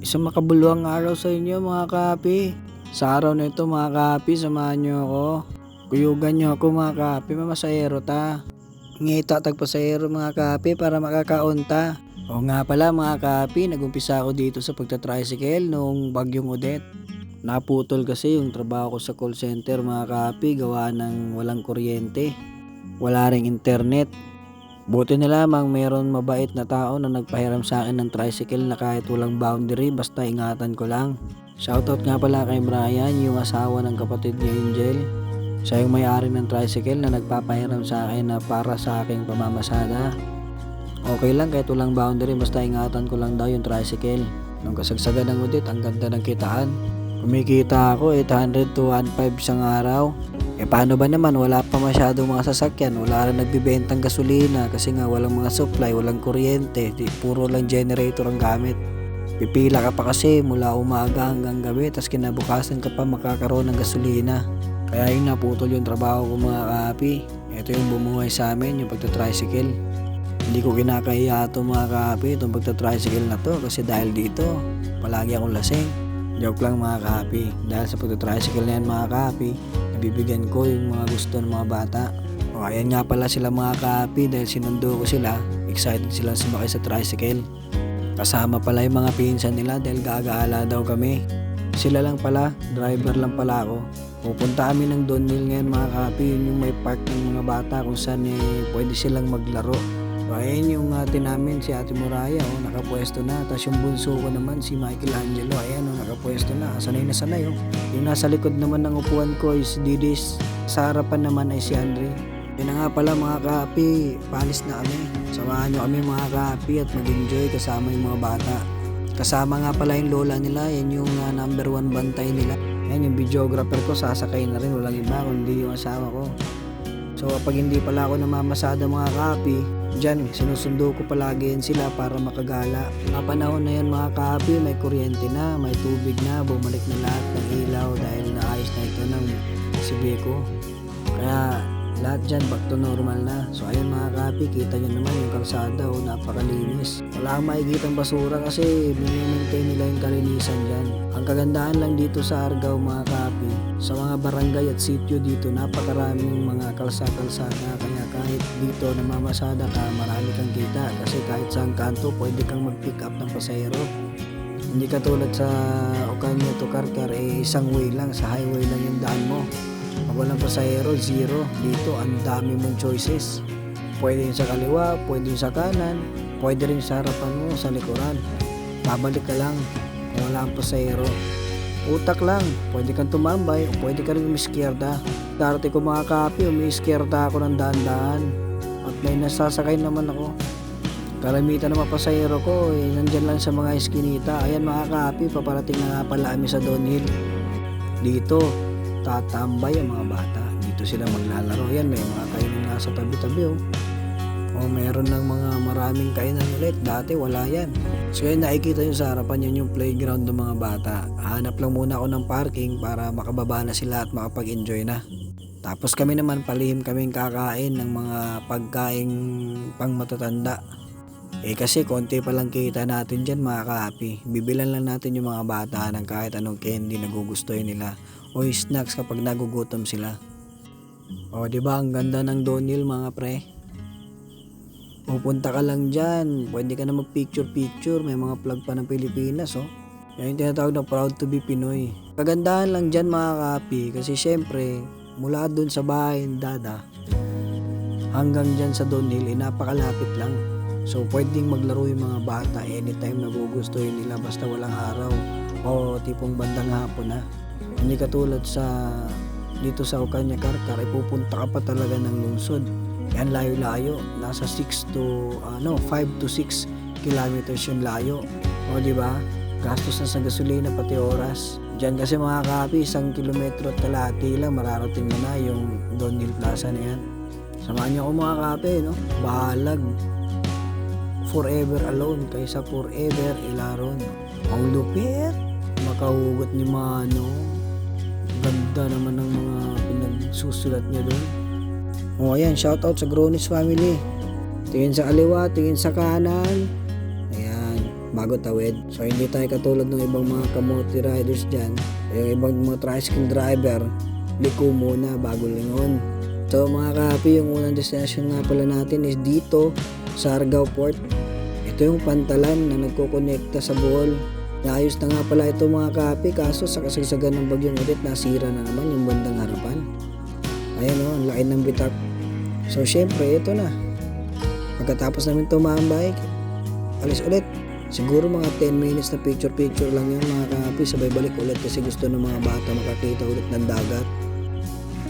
Isang makabuluhang araw sa inyo mga kapi. Sa araw na ito mga kapi, samahan niyo ako. Kuyugan niyo ako mga kapi, mamasahero ta. Ngita tag pasahero mga kapi para makakaunta. O nga pala mga kapi, nagumpisa ako dito sa pagta-tricycle noong bagyong Odette. Naputol kasi yung trabaho ko sa call center mga kapi, gawa ng walang kuryente. Wala ring internet. Buti na lamang mayroon mabait na tao na nagpahiram sa akin ng tricycle na kahit walang boundary basta ingatan ko lang. Shoutout nga pala kay Brian, yung asawa ng kapatid ni Angel. Siya yung may-ari ng tricycle na nagpapahiram sa akin na para sa aking pamamasada. Okay lang kahit walang boundary basta ingatan ko lang daw yung tricycle. Nung kasagsagan ng udit, ang ganda ng kitaan. Kumikita ako 800 to 1.5 isang araw. Eh paano ba naman wala pa masyadong mga sasakyan, wala rin nagbibentang gasolina kasi nga walang mga supply, walang kuryente, puro lang generator ang gamit. Pipila ka pa kasi mula umaga hanggang gabi tapos kinabukasan ka pa makakaroon ng gasolina. Kaya yun naputol yung trabaho ko mga kapi. Ito yung bumuhay sa amin, yung pagta-tricycle. Hindi ko kinakahiya ito mga kapi, itong pagta-tricycle na to kasi dahil dito, palagi akong lasing. Joke lang mga kapi, dahil sa pagta-tricycle na yan mga kapi, nabibigyan ko yung mga gusto ng mga bata. O ayan nga pala sila mga kapi dahil sinundo ko sila, excited sila sumakay sa tricycle. Kasama pala yung mga pinsan nila dahil gagaala daw kami. Sila lang pala, driver lang pala ako. Pupunta kami ng Donville ngayon mga kapi, yun yung may park ng mga bata kung saan eh, pwede silang maglaro. So, ayan yung ate namin, si Ate Moraya, oh, nakapwesto na. Tapos yung bunso ko naman, si Michelangelo, ayan, oh, nakapwesto na. Sanay na sanay, oh. Yung nasa likod naman ng upuan ko is Didis. Sa harapan naman ay si Andre. Yun na nga pala mga kapi, palis na kami. Samahan nyo kami mga kapi at mag-enjoy kasama yung mga bata. Kasama nga pala yung lola nila, yan yung uh, number one bantay nila. Yan yung videographer ko, sasakay na rin, walang iba kundi yung asawa ko. So pag hindi pala ako namamasada mga kapi, dyan sinusundo ko palagi yan sila para makagala. Mga panahon na yan mga kapi, may kuryente na, may tubig na, bumalik na lahat ng ilaw dahil naayos na ito ng si Beko. Kaya lahat dyan back to normal na. So ayun mga kapi, kita nyo naman yung kalsada o napakalinis. Wala kang makikitang basura kasi minimaintain nila yung kalinisan dyan. Ang kagandahan lang dito sa Argao mga kapi, sa mga barangay at sityo dito napakaraming mga kalsa-kalsada kaya kahit dito namamasada ka marami kang kita kasi kahit saan kanto pwede kang mag-pick up ng pasahero. Hindi katulad sa Ocaña to Karkar, eh, isang way lang, sa highway lang yung daan mo. Pag walang pasahero, zero. Dito, ang dami mong choices. Pwede yung sa kaliwa, pwede yung sa kanan, pwede rin sa harapan mo, sa likuran. Babalik ka lang kung wala ang pasahero. Utak lang, pwede kang tumambay o pwede ka rin umiskierda. Darating ko mga kapi, umiskierda ako ng daan-daan. At may nasasakay naman ako. Kalamitan ng mga pasahero ko, eh, nandyan lang sa mga eskinita. Ayan mga kapi, paparating na nga pala kami sa Donhill. Dito, tatambay ang mga bata. Dito sila maglalaro. Yan, may mga kainan nga sa tabi-tabi oh. O meron ng mga maraming kainan ulit. Dati wala yan. So yun, nakikita nyo sa harapan yun yung playground ng mga bata. Hanap lang muna ako ng parking para makababa na sila at makapag-enjoy na. Tapos kami naman palihim kaming kakain ng mga pagkaing pang matatanda. Eh kasi konti pa lang kita natin dyan mga kaapi. Bibilan lang natin yung mga bata ng kahit anong candy na gugustuhin nila o snacks kapag nagugutom sila. O di ba ang ganda ng Donil mga pre? Pupunta ka lang dyan, pwede ka na mag-picture-picture, may mga plug pa ng Pilipinas oh. Yan yung tinatawag na proud to be Pinoy. Kagandahan lang dyan mga kapi kasi syempre mula dun sa bahay ng dada hanggang dyan sa Donil eh napakalapit lang. So pwedeng maglaro yung mga bata anytime na gugustuhin nila basta walang araw o tipong bandang hapon na. Hindi katulad sa dito sa Ocaña Karkar, ipupunta ka pa talaga ng lungsod. Yan layo-layo, nasa 6 to ano, 5 to 6 kilometers yung layo. O di ba? Gastos na sa gasolina pati oras. Diyan kasi mga kapi, isang kilometro at kalahati lang mararating mo na yung Donil Plaza na yan. Samahan niyo ako mga kape, no? Bahalag. Forever alone kaysa forever ilaron. Ang lupit. Makahugot ni Mano. Ganda naman ng mga pinagsusulat niya doon. O ayan, shoutout sa Gronis family. Tingin sa kaliwa, tingin sa kanan. Ayan. bago tawid. So hindi tayo katulad ng ibang mga kamote riders dyan. Yung ibang mga tricycle driver, liko muna bago lingon. So mga kahapi, yung unang destination nga pala natin is dito sa Argao Port. Ito yung pantalan na nagkokonekta sa Bohol. Naayos na nga pala ito mga kahapi kaso sa kasagsagan ng bagyong ulit nasira na naman yung bandang harapan. Ayan o, ang laki ng bitak. So syempre, ito na. Pagkatapos namin tumambay, alis ulit. Siguro mga 10 minutes na picture-picture lang yun mga kahapi. Sabay balik ulit kasi gusto ng mga bata makakita ulit ng dagat.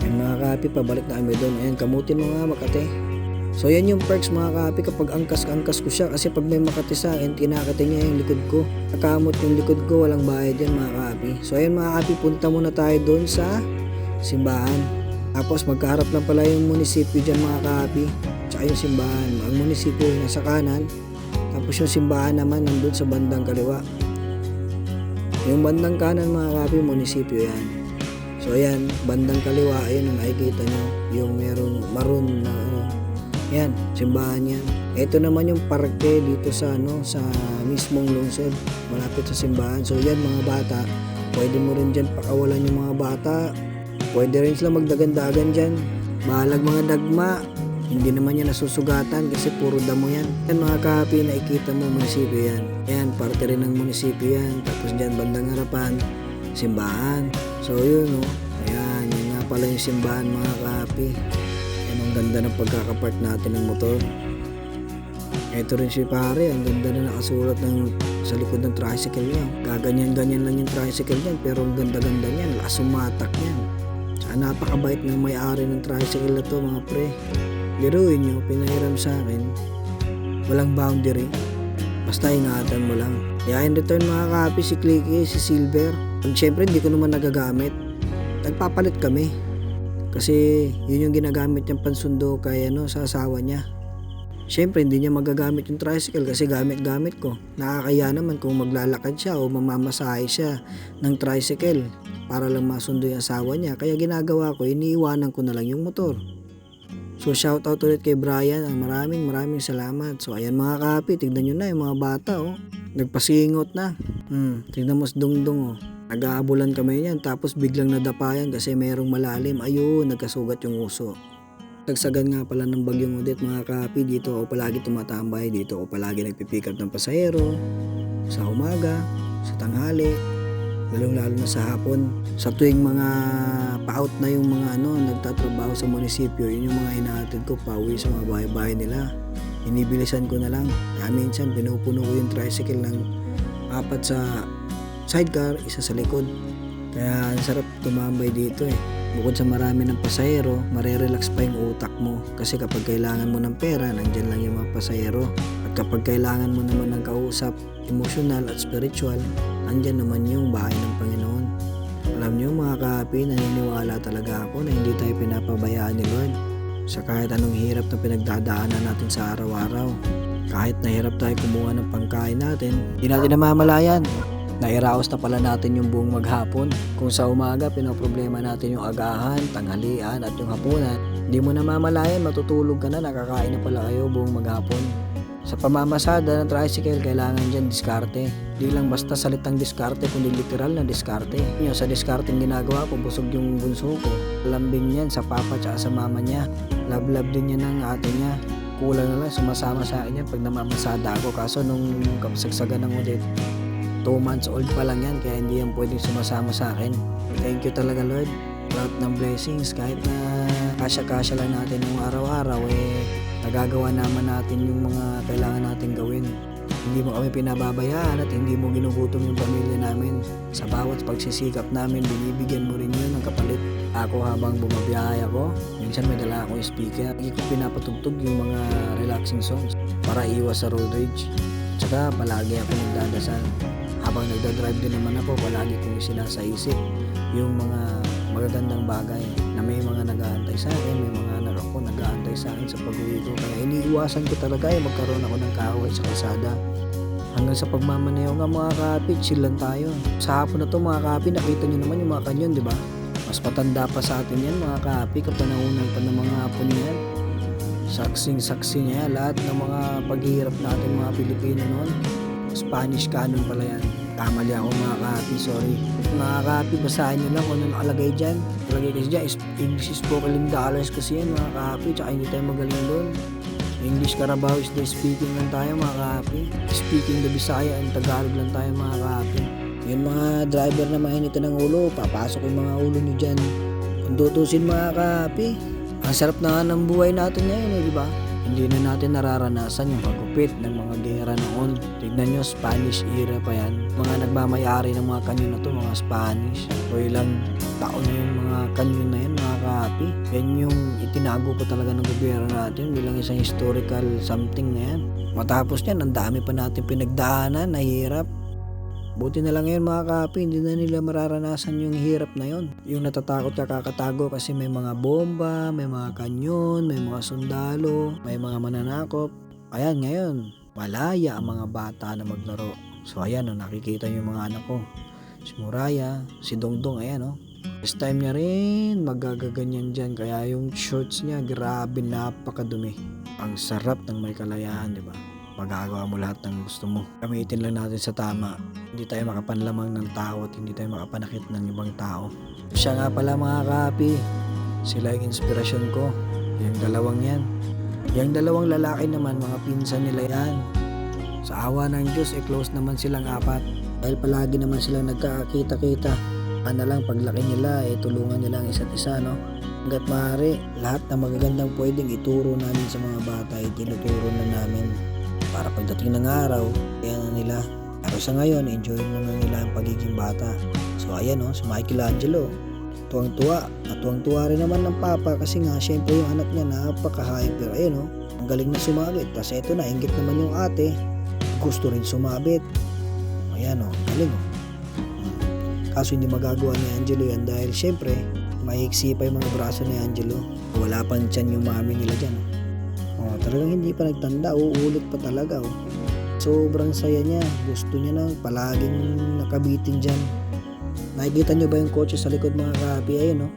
Ayun mga kahapi, pabalik na kami doon. Ayun, kamutin mo nga makate. So yan yung perks mga kahapi kapag angkas-angkas ko siya kasi pag may makati sa akin, kinakati niya yung likod ko. Nakamot yung likod ko, walang bayad yan mga kahapi. So ayun mga kahapi, punta muna tayo doon sa simbahan. Tapos magkaharap lang pala yung munisipyo dyan mga kahapi. Tsaka yung simbahan. Ang munisipyo yung nasa kanan. Tapos yung simbahan naman nandun sa bandang kaliwa. Yung bandang kanan mga kahapi, munisipyo yan. So ayan, bandang kaliwa, ayun ang nakikita nyo. Yung merong maroon na ano. Yan, simbahan yan. Ito naman yung parke dito sa ano, sa mismong lungsod. Malapit sa simbahan. So yan mga bata, pwede mo rin dyan pakawalan yung mga bata. Pwede rin sila magdagan-dagan dyan. Bahalag mga dagma. Hindi naman yan nasusugatan kasi puro damo yan. Yan mga kahapi, nakikita mo munisipyo yan. Yan, parte rin ng munisipyo yan. Tapos dyan, bandang harapan, simbahan. So yun oh. Ayan, yun nga pala yung simbahan mga kahapi. Yan ang ganda ng pagkakapart natin ng motor. Ito rin si pare, ang ganda na nakasulat ng sa likod ng tricycle niya. Gaganyan-ganyan lang yung tricycle niyan, pero ang ganda-ganda niyan, lakas sumatak niyan. Tsaka napakabait ng may-ari ng tricycle na to mga pre. Biruin nyo, pinahiram sa akin. Walang boundary. Basta ingatan mo lang. Kaya in return mga kapi, si Clicky, si Silver. Pag syempre hindi ko naman nagagamit. Nagpapalit kami. Kasi yun yung ginagamit niyang pansundo kay ano, sa asawa niya. Siyempre, hindi niya magagamit yung tricycle kasi gamit-gamit ko. Nakakaya naman kung maglalakad siya o mamamasahe siya ng tricycle para lang masundo yung asawa niya. Kaya ginagawa ko, iniiwanan ko na lang yung motor. So shout out ulit kay Brian. Ang maraming maraming salamat. So ayan mga kapi, tignan nyo na yung mga bata oh. Nagpasingot na. Hmm, tignan mo si Dungdung oh. Nag-aabulan kami yan tapos biglang nadapayan kasi merong malalim. Ayun, nagkasugat yung uso. Tagsagan nga pala ng bagyong udit mga kapi. Dito ako palagi tumatambay. Dito ako palagi nagpipick up ng pasahero. Sa umaga, sa tanghali, lalong lalo na sa hapon. Sa tuwing mga pa-out na yung mga ano, nagtatrabaho sa munisipyo, yun yung mga hinahatid ko pauwi sa mga bahay-bahay nila. Inibilisan ko na lang. Kaya minsan pinupuno ko yung tricycle ng apat sa sidecar, isa sa likod. Kaya ang sarap tumambay dito eh. Bukod sa marami ng pasahero, marerelax pa yung utak mo. Kasi kapag kailangan mo ng pera, nandyan lang yung mga pasahero. At kapag kailangan mo naman ng kausap, emotional at spiritual, andyan naman yung bahay ng Panginoon. Alam niyo mga kahapi, naniniwala talaga ako na hindi tayo pinapabayaan ni Lord. Sa kahit anong hirap na pinagdadaanan natin sa araw-araw. Kahit nahirap tayo kumuha ng pangkain natin, hindi natin namamalayan. Nairaos na pala natin yung buong maghapon. Kung sa umaga, pinoproblema natin yung agahan, tanghalian at yung hapunan. Hindi mo namamalayan, matutulog ka na, nakakain na pala kayo buong maghapon. Sa pamamasada ng tricycle, kailangan dyan diskarte. Di lang basta salitang diskarte, kundi literal na diskarte. Yung sa diskarte ginagawa ko, busog yung bunso ko. Lambing yan sa papa at sa mama niya. Love-love din yan ng ate niya. Kulang na lang, sumasama sa akin yan pag namamasada ako. Kaso nung kapsagsagan ng ulit, 2 months old pa lang yan, kaya hindi yan pwedeng sumasama sa akin. Thank you talaga Lord. Lahat ng blessings, kahit na kasya-kasya lang natin ng araw-araw, eh, nagagawa naman natin yung mga kailangan natin gawin. Hindi mo kami pinababayaan at hindi mo ginugutom yung pamilya namin. Sa bawat pagsisikap namin, binibigyan mo rin yun ng kapalit. Ako habang bumabiyahe ako, minsan may dala akong speaker. Lagi ko pinapatugtog yung mga relaxing songs para iwas sa road rage. Tsaka palagi ako nagdadasal. Habang nagdadrive din naman ako, palagi kong sinasaisip yung mga magagandang bagay na may mga nag-aantay sa akin, may mga anak ako nag-aantay sa akin sa pag-uwi ko. Kaya iniiwasan ko talaga eh, magkaroon ako ng kaaway sa kalsada. Hanggang sa pagmamaneho nga mga kapit, chill lang tayo. Sa hapon na to mga kapit, nakita nyo naman yung mga kanyon, di ba? Mas matanda pa sa atin yan mga kapit, kapanahunan pa ng mga hapon yan. Saksing-saksi niya lahat ng mga paghihirap natin mga Pilipino noon. Spanish canon pala yan. Kamali ako mga kapi, sorry. Mga kapi, basahin nyo lang kung ano nakalagay dyan. Nakalagay kasi dyan, is- English spoken dollars kasi yan mga kapi, tsaka hindi tayo magaling doon. English Carabao is the speaking lang tayo mga kapi. Speaking the Bisaya and Tagalog lang tayo mga kapi. Yung mga driver na mainito ng ulo, papasok yung mga ulo nyo dyan. Kung tutusin mga kapi, ang sarap na ng buhay natin ngayon eh, di ba? Hindi na natin nararanasan yung pagupit ng mga gera noon. Tignan nyo, Spanish era pa yan. Mga nagmamayari ng mga kanyon na to, mga Spanish. O ilang taon na yung mga kanyon na yan, mga kapi. Yan yung itinago pa talaga ng gobyerno natin bilang isang historical something na yan. Matapos yan, ang dami pa natin pinagdaanan, nahirap. Buti na lang ngayon mga kapi, hindi na nila mararanasan yung hirap na yon. Yung natatakot ka kakatago kasi may mga bomba, may mga kanyon, may mga sundalo, may mga mananakop. Ayan ngayon, malaya ang mga bata na maglaro. So ayan, oh, nakikita yung mga anak ko. Si Muraya, si Dongdong, ayan oh. This time niya rin, magagaganyan dyan. Kaya yung shorts niya, grabe, napakadumi. Ang sarap ng may kalayaan, di ba? Magagawa mo lahat ng gusto mo. Gamitin lang natin sa tama. Hindi tayo makapanlamang ng tao at hindi tayo makapanakit ng ibang tao. Siya nga pala mga kapi. Sila yung inspirasyon ko. Yung dalawang yan. Yung dalawang lalaki naman, mga pinsan nila yan. Sa awa ng Diyos, eh close naman silang apat. Dahil palagi naman silang nagkakita-kita. Ano lang, paglaki nila, eh tulungan nila ang isa't isa, no? Hanggat maaari, lahat na magagandang pwedeng ituro namin sa mga bata, ay tinuturo na namin para pagdating ng araw, kaya na nila. Pero sa ngayon, enjoy na na nila ang pagiging bata. So ayan oh, si Michelangelo. Tuwang-tuwa. At tuwang-tuwa rin naman ng papa kasi nga syempre yung anak niya napaka-hyper. Ayun oh, ang galing na sumabit. Tapos eto na, inggit naman yung ate. Gusto rin sumabit. Ayan oh, galing oh. Hmm. Kaso hindi magagawa ni Angelo yan dahil syempre, maiksi pa yung mga braso ni Angelo. Wala pang tiyan yung mami nila dyan. Oh, talagang hindi pa nagtanda, uulit pa talaga. Oh. Sobrang saya niya. Gusto niya lang palaging nakabitin dyan. Nakikita niyo ba yung kotse sa likod mga kahabi? Ayun, oh.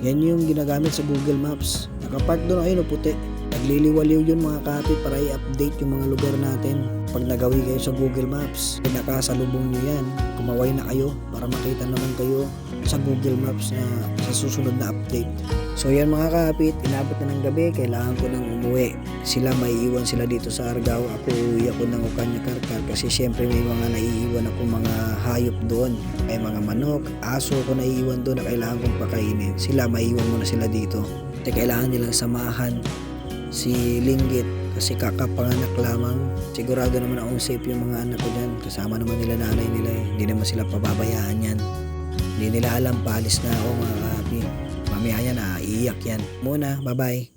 Yan yung ginagamit sa Google Maps. Nakapark doon, ayun, oh, puti. Nagliliwaliw yun mga kahabi para i-update yung mga lugar natin. Pag nagawi kayo sa Google Maps, pinakasalubong niyo yan. Kumaway na kayo para makita naman kayo sa Google Maps na sa susunod na update. So yan mga kapit, inabot na ng gabi, kailangan ko nang umuwi. Sila may iwan sila dito sa Argao, ako uuwi ako ng Ukanya Karkar kasi syempre may mga naiiwan ako mga hayop doon. May mga manok, aso ko naiiwan doon na kailangan kong pakainin. Sila maiiwan muna sila dito. At kailangan nilang samahan si Linggit kasi kakapanganak lamang. Sigurado naman akong safe yung mga anak ko dyan. Kasama naman nila nanay nila eh. Hindi naman sila pababayaan yan. Hindi nila alam, paalis na ako mga kapi. Mamaya yan, ah, iiyak yan. Muna, bye-bye.